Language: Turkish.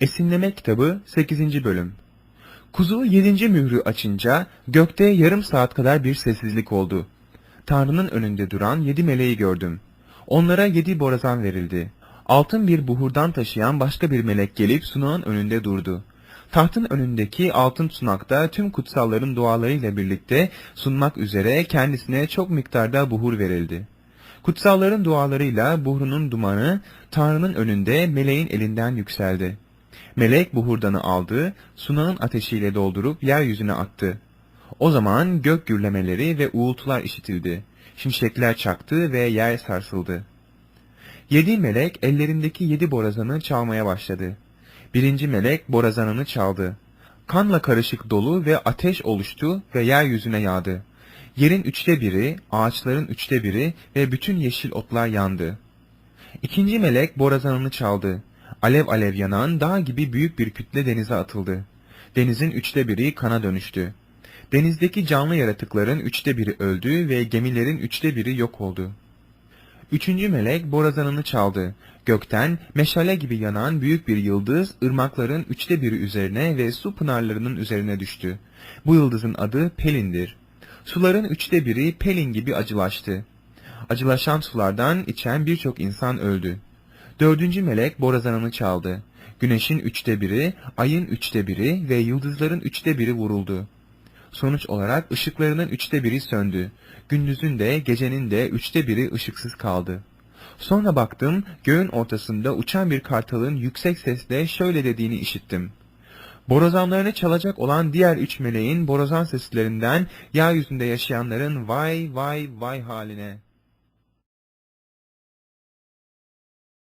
Esinleme kitabı 8. bölüm. Kuzu 7. mührü açınca gökte yarım saat kadar bir sessizlik oldu. Tanrı'nın önünde duran yedi meleği gördüm. Onlara yedi borazan verildi. Altın bir buhurdan taşıyan başka bir melek gelip sunağın önünde durdu. Tahtın önündeki altın sunakta tüm kutsalların dualarıyla birlikte sunmak üzere kendisine çok miktarda buhur verildi. Kutsalların dualarıyla buhrunun dumanı Tanrı'nın önünde meleğin elinden yükseldi. Melek buhurdanı aldı, sunağın ateşiyle doldurup yeryüzüne attı. O zaman gök gürlemeleri ve uğultular işitildi. Şimşekler çaktı ve yer sarsıldı. Yedi melek ellerindeki yedi borazanı çalmaya başladı. Birinci melek borazanını çaldı. Kanla karışık dolu ve ateş oluştu ve yeryüzüne yağdı. Yerin üçte biri, ağaçların üçte biri ve bütün yeşil otlar yandı. İkinci melek borazanını çaldı. Alev alev yanan dağ gibi büyük bir kütle denize atıldı. Denizin üçte biri kana dönüştü. Denizdeki canlı yaratıkların üçte biri öldü ve gemilerin üçte biri yok oldu. Üçüncü melek borazanını çaldı. Gökten meşale gibi yanan büyük bir yıldız ırmakların üçte biri üzerine ve su pınarlarının üzerine düştü. Bu yıldızın adı Pelin'dir. Suların üçte biri Pelin gibi acılaştı. Acılaşan sulardan içen birçok insan öldü. Dördüncü melek borazanını çaldı. Güneşin üçte biri, ayın üçte biri ve yıldızların üçte biri vuruldu. Sonuç olarak ışıklarının üçte biri söndü. Gündüzün de gecenin de üçte biri ışıksız kaldı. Sonra baktım, göğün ortasında uçan bir kartalın yüksek sesle şöyle dediğini işittim. Borazanlarını çalacak olan diğer üç meleğin borazan seslerinden yeryüzünde yaşayanların vay vay vay haline.